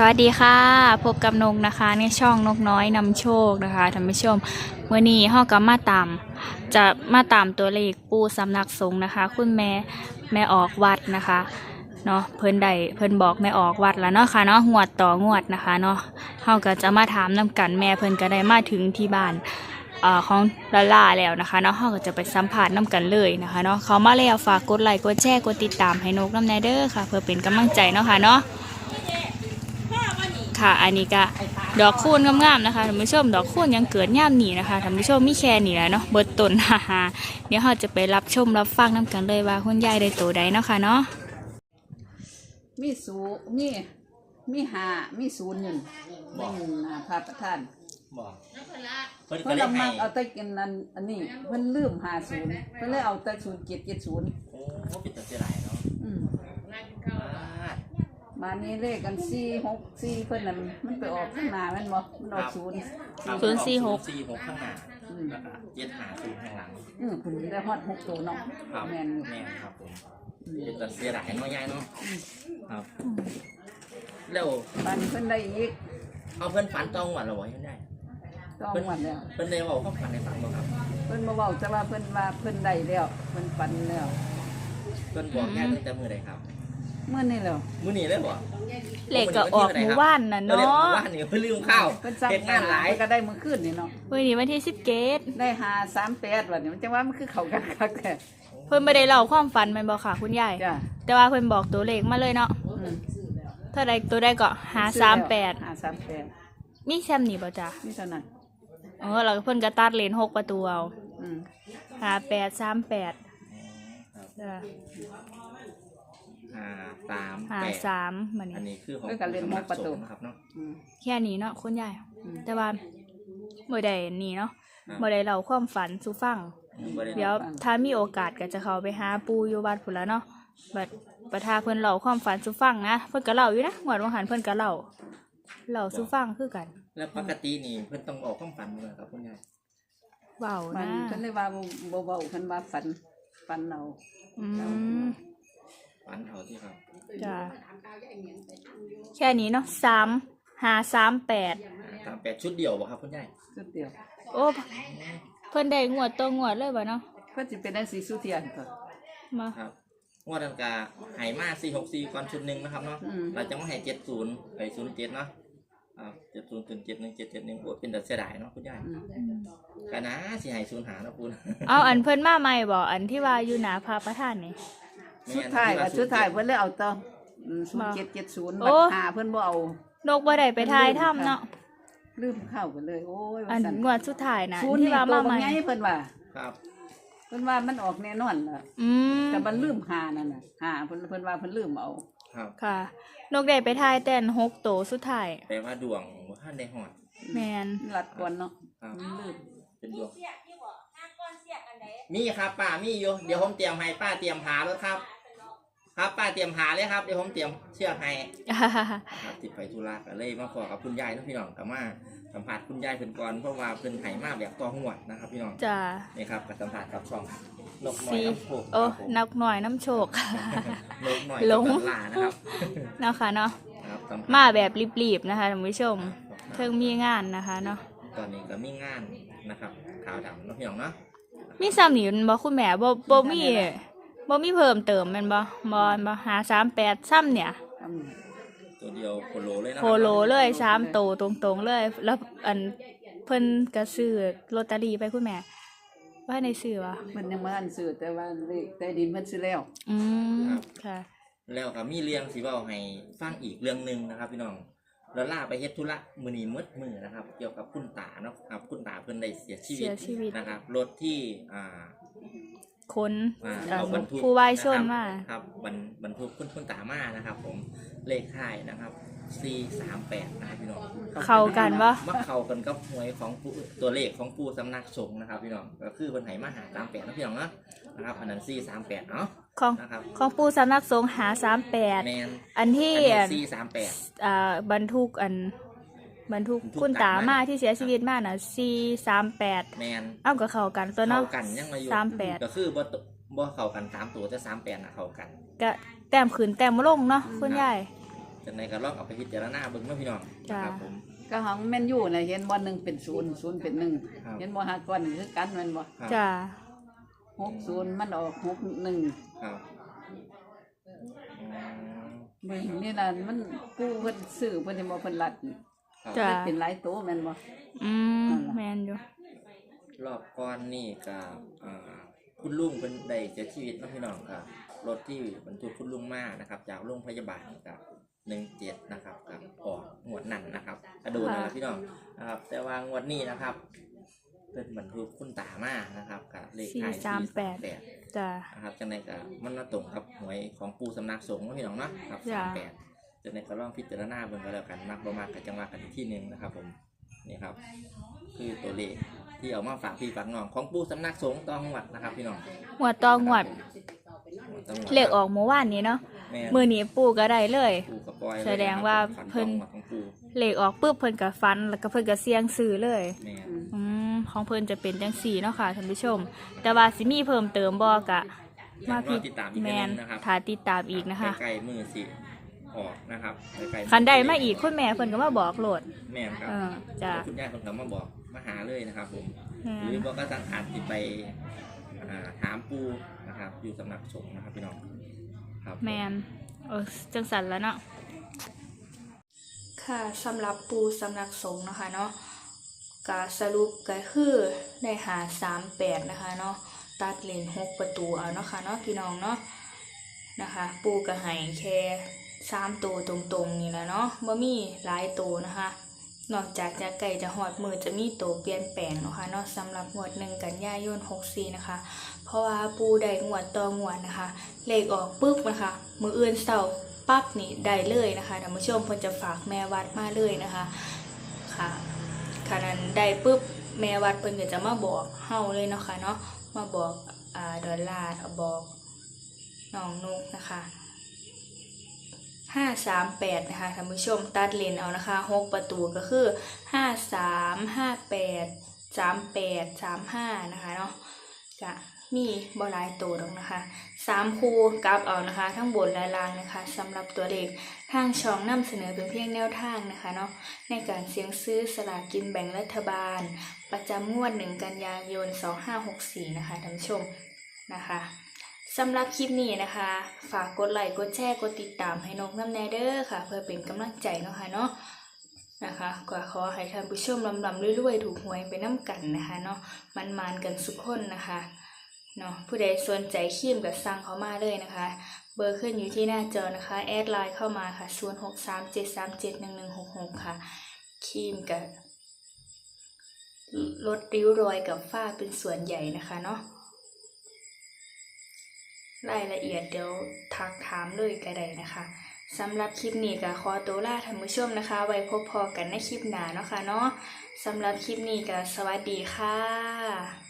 สวัสดีค่ะ พบกับนกนะคะในช่องนกน้อยนำโชคนะคะท่านผู้ชมวันนี้เฮาก็มาตามจะมาตามตัวเลขปูสำนักสงฆ์นะคะ คุณแม่แม่ออกวัดนะคะเนาะเพิ่นได้เพิ่นบอกแม่ออกวัดแล้วเนาะค่ะเนาะงวดต่องวดนะคะเนาะเฮาก็จะมาถามนํกันแม่เพิ่นก็ได้มาถึงที่บ้านอของลาล่าแล้วนะคะเนาะเฮาก็จะไปสัมภาษณ์นํกันเลยนะคะเนาะเขามาแล้วฝากกดไลค์กดแชร์กดติดตามให้นกน้ำแนเด้อค่ะ เพื่อเป็นกำลังใจเนาะค่ะเนาะ ค่ะ อันนี้ก็ดอกคูณงามๆนะคะท่านผู้ชมดอกคูณยังเกิดย่ามหนีนะคะท่านผู้ชมมีแค่นี้แหละเนาะเบิดต้นฮ่าฮ่าเดี๋ยวเราจะไปรับชมรับฟังน้กันเลยว่าคุณยายได้โตใดเนาะค่ะเนาะมีสูมีมีหามีศูนย์หนึ่งบอกหนึ่งนะพระประธานบอกเพิ่นเพิ่ก็นเลยเอามาให้เอาแต่กินนั้นอันนี้เพิ่นลืมหาศูนย์เพิ่นเลยเอาแต่ศูนย์เจ็ดเจ็ดศูนย์โอ้ปิดตาเสียหลายเนาะอืมอ่า มานี่เลขกันสี่หกสี่เพิ่นนั่นมันไปออกข้างหน้าแมันบ่มันออกศูนย์ครับศูนย์สี่หก สี่หกข้างหน้าอืมแล้วก็เจ็ดหาศูนย์ข้างหลังอืมคุณได้ฮอดหกตัวเนาะครับแม่นอยู่แม่นครับผมปิดตาเสียหลายเนาะยายเนาะครับ แล้วบันเพิ่นได้อีกเอาเพิ่นฝันตองหวัดเหรอวะยังได้ ต้องหมดแล้วเพิ่นได้บอกเขาฝันในฝันบ่ครับ เพิ่นมาเว้าแต่ว่าเพิ่นว่าเพิ่นได้แล้วเพิ่นปันแล้วเพิ่นบอกแค่ตั้งแต่มื้อใดครับ เมื่อนี่แล้วมื้อนี้เลยบ่เลขก็ออกหมู่บ้านน่ะเนาะเนาะบ้านนี่เพิ่นลืมข้าวเพิ่นซ้ำเฮ็ดงานหลายเพิ่นก็ได้มื้อคืนนี่เนาะวันนี้วันที่สิบเกตได้หาสามแปดวันนี้มันจะว่ามันคือเขากันคักแท้เพิ่นไม่ได้เล่าความฝันแมันบอกค่ะ คุณยายจ้ะแต่ว่าเพิ่นบอกตัวเลขมาเลยเนาะอืมเท่าใดตัวใดก็หาสามแปดหาสามแปดมีแซมนี่ป่ะจ๊ะนี่เท่านั้นเออแล้วเพิ่นก็ตัดเลนหกประตูเอาอืมหาแปดสามแปดครับจ้ะ ห้าสามหาแปดสามมันอันนี่นี้คือของสำนักสงฆ์นะครับเนาะ อืม แค่นี้เนาะคุณยายอืม แต่ว่าบ่ได้นี่เนาะครับ บ่ได้เล่าความฝันสู่ฟัง บ่ได้เดี๋ยวถ้ามีโอกาสก็จะเข้าไปหาปู่อยู่วัดพุ่นละเนาะบัดประทาเพิ่นเล่าความฝันสู่ฟังนะเพิ่นก็เล่าอยู่นะงวดว่าหันเพิ่นก็เล่าเล่าสู่ฟังคือกันแล้วปกตินี่เพิ่นต้องบอกความฝันเลยครับคุณยายเว้ามันะนเพิ่นเลยว่าบ่เบาๆเพิ่นว่าฝันฝันเอาอืม ฝันเอาที่ครับ จ้ะแค่นี้เนาะสามหาสามแปดสามแปดชุดเดียวบ่ครับคุณยายสุดเดียวโอ้เพิ่นได้งวดต่องวดเลยบ่เนาะเพิ่นสิเป็นได้สีสุเทียนก็มา ครับงวดนั้นกาไหมาสี่หกสี่ก่อนชุดหนึ่งนะครับเนาะอืมเราจะมาให้เจ็ดศูนย์ไปศูนย์เจ็ดเนาะครับเจ็ดศูนย์ศูนย์เจ็ดหนึ่งเจ็ดเจ็ดหนึ่งโอ้เป็นแต่เสียดายเนาะคุณยายอืมกันนะสิให้ศูนย์หาเนาะคุณ เอาอันเพิ่นมาใหม่บ่อันที่ว่าอยู่หน้าพระประธานนี่ สุดท้ายว่าสุดท้ายเพิ่นเลยเอาต่ออืมมา0770โอ้บัดหาเพิ่นบ่เอานกบ่ได้ไปทายถ้ำเนาะลืมเข้าไปเลย โอ้ยอัว่านซั่นงวดสุดท้ายนะศูนย์ที่นี่ว่าตัวมาบาใหงม่ไงเพิ่นว่าครับเพิ่นว่ามันออกแน่นอนล่ะอืมแต่มันลืมหานั่นน่ะหาเพิ่นเพิ่นว่าเพิ่นลืมเอาครับ ค่ะ นกได้ไปทายแต่นหกโตสุดท้ายแปลว่าดวงว่าท่านได้หอดแมนรัดก่อนเนาะครับ มันลืมเป็นดวงมีครับป้ามีอยู่เดี๋ยวผมเตรียมให้ป้าเตรียมหารถครับ ครับป้าเตรียมหาเลยครับเดี๋ยวผมเตรียมเชือกให้ครับติดไปธุระก็เลยมาขอกับคุณยายเนาะพี่น้องกับมาสัมผัสคุณยายเพิ่นก่อนเพราะว่าเพิ่นไหมาแบบต่อหัวดนะครับพี่น้องจ้านี่ครับกับสัมผัสกับช่องนกน้อยสีน้ำโชคโอ้ครับผมนักหน่อยน้ำโชคนกน้อยหลงกับลานะครับเนาะค่ะเนาะครับสัผัสมาแบบรีบๆนะคะท่านผู้ชมเพิ่งมีงานนะคะเนาะตอนนี้ก็มีงานนะครับขาวดำเนาะพี่น้องเนาะมีซ้ำนี่มันบ่คุณแม่บ่บ่มี บ่มีเพิ่มเติมแม่นบ่บ่บ่หา38ซ้ำเนี่ย ทำนี่ตัวเดียวโคโลเลยนะโคโลเลยสามโตตรงๆเลย แล้วอันเพิ่นก็ซื้อลอตเตอรี่ไปคุณแม่ ว่าในซื้อวะเพิ่นยังบ่ทันซื้อแต่ว่าเลขใต้ดินเพิ่นซื้อแล้ว อืมค่ะ แล้วก็มีเรื่องสิเว้าให้ฟังอีกเรื่องหนึ่งนะครับ พี่น้องแล้วล่าไปเฮ็ดธุระมื้อนี้มืดมือนะครับ เกี่ยวกับคุณตาเนาะครับ คุณตาเพิ่นได้เสียชีวิเสีตยชีวิต นะครับรถที่อ่า คนอ่าเอ่อเอาบรรทุกผู้วายชนนะครับมาครับบรรบรรทุกคุณคุณตามานะครับ ผมเลขท้ายนะครับ C สามแปดนะครับพี่น้องเข้ากันวะ มาเข้ากันกับหวยของผู้ตัวเลขของผู้สำนักสงฆ์นะครับพี่น้องก็คือคนไหมาหาสามแปดนะพี่น้องเนาะนะครับอันนั้น C สามแปดเนาะของนะครับของปูสำนักสงฆ์หาสามแปดแมนอันที่อันอันนี้ C สามแปดอ่าบรรทุกอัน บรรทุกบรรทุกคุณตาตามมามาที่เสียชีวิตมาน่ะสี่สามแปดแมนเอ้าก็เข้ากันตัวเนาะเข้ากันยังมาอยู่สามแปดก็คือบ่ตบ่เข้ากันสามตัวแต่สามแปดนะเข้ากันก็แต้มขืนแต้มลงเนาะคุณยายแจะในก็ลองเอาไปพิจารณาเบิ่งเนาะพี่น้องนะครับผมก็หังแม่นอยู่น่ะเห็นบ่หนึ่งเป็นศูนย์ศูนย์เป็นหนึ่งครับเห็นบ่หาก่อนนี่คือกันแม่นบ่ครับจ้าหกศูนย์มันออกหกหนึ่งครับอืมเบิ่งนี่ล่ะมันกู้เพิ่นซื้อเพิ่นสิบ่เพิ่นรัด ครับจ้ะเป็นหลายโตแม่นบ่ อืมแมนอยู่รอบก่อนนี่กับอ่าคุณลุงเป็นได้เสียชีวิตเนาะพี่น้องครับรถที่บรรทุกคุณลุงมานะครับ จากโรงพยาบาลกับหนึ่งเจ็ดนะครับกับออกงวดนั่นนะครับกระโดดนะครับพี่น้องนะครับ แต่ว่างวดนี้นะครับเป็นบรรทุกคุณตามานะครับกับเลขท้ายสี่สามแปด438 จ้านะครับจังในก็มันมาตรงกับหวยของปูสำนักสงฆ์เนาะพี่น้องเนาะครับจ้ะ สามแปด จังในก็ลองพิจารณาเบิ่งก็แล้วกันมากประมาณกับจังหวะกันอีกที่หนึ่งนะครับ ผมนี่ครับ คือตัวเลขที่เอามาฝากพี่ฝากน้องของปูสำนักสงฆ์ตองวัดนะครับ พี่น้องงวดต่องวดตองวัดเลขออกเมื่อวานนี้เนาะแม่มือนี้ปู่ก็ได้เลย ปูกระปอยเลยแสดงว่าฝันเพิ่น ตองวัดของปูเลขออกปุ๊บเพิ่นก็ฟัน แล้วก็เพิ่นก็เสียงซื้อเลย แม่อืม อืมของเพิ่นจะเป็นจังสี่เนาะค่ะท่านผู้ชม แต่ว่าสิมีเพิ่มเติมบ่กะ มารพิอติดตามอีกแมทีหนนึงนะครับถ้าติดตามอีกนะคะ ใกล้ๆมือสิ ออกนะครับใกล้ๆคันใดมาอีกคุณแม่เพิ่นก็มาบอกโหลด แม่นครับเออจ้ะคุณยายคนกลับมาบอกมาหาเลยนะครับ ผมแม่หรือบอกก็สั่งอาจติไปอ่าถามปูนะครับ อยู่สำนักสงฆ์นะครับพี่น้องครับแมนเออจังสันแล้วเนาะ ค่ะสำหรับปูสำนักสงฆ์นะคะเนาะกาสรุปก็คือได้หาสามแปดนะคะเนาะตัดเลนหกประตูเอาเนาะค่ะเนาะพี่น้องเนาะนะคะ ปูกระหายแค่ สามตัวตรงๆนี่แหละเนาะบ่มีหลายตัวนะคะ นอกจากจะไก่จะหอดมือจะมีตัวเปลี่ยนแปลงนะคะเนาะสำหรับงวดหนึ่งกันยายน64นะคะ เพราะว่าปูได้งวดต่องวดนะคะ เลขออกปุ๊บนะคะ มืออื่นเสาปั๊บนี่ได้เลยนะคะท่านผู้ชมเพิ่นจะฝากแม่วัดมาเลยนะคะค่ะขณะนั้นได้ปุ๊บแม่วัดเพิ่นก็จะมาบอกเฮาเลยเนาะค่ะเนาะมาบอกอ่าดอลลาร์บอกน้องนุกนะคะ ห้าสามแปดนะคะท่านผู้ชมตัดเลนเอานะคะหกประตูก็คือห้าสามห้าแปดสามแปดสามห้านะคะเนาะจะมีบอลายตัวดอกนะคะสามคูกลับเอานะคะ ทั้งบนและล่างนะคะสำหรับตัวเลขทางช่องนำเสนอเป็นเพียงแนวทางนะคะเนาะในการเสี่ยงซื้อสลากกินแบ่งรัฐบาล ประจำงวดหนึ่งกันยายน 2564 นะคะท่านผู้ชมนะคะ สำหรับคลิปนี้นะคะ ฝากกดไลค์กดแชร์กดติดตามให้นกน้ำแนเด้อค่ะ เพื่อเป็นกำลังใจเนาะค่ะเนาะนะคะก็ขอให้ท่านผู้ชมลำลำๆรวยๆ ถูกหวยไปน้ำกันนะคะเนาะมันมานกันสุกคนนะคะเนาะผู้ใดสนใจครีมกับสั่งเขามาเลยนะคะ เบอร์ขึ้นอยู่ที่หน้าจอนะคะ แอดไลน์เข้ามาค่ะ0 6 3 7 3 7 1 1 6 6 ค่ะครีมกับลดริ้วรอยกับฝ้าเป็นส่วนใหญ่นะคะเนาะ รายละเอียดเดี๋ยวทักถามเลยก็ได้นะคะสำหรับคลิปนี้ก็ขอตัวลาท่านผู้ชมนะคะ ไว้พบพอกันในคลิปหน้าเนาะค่ะเนาะสำหรับคลิปนี้ก็สวัสดีค่ะ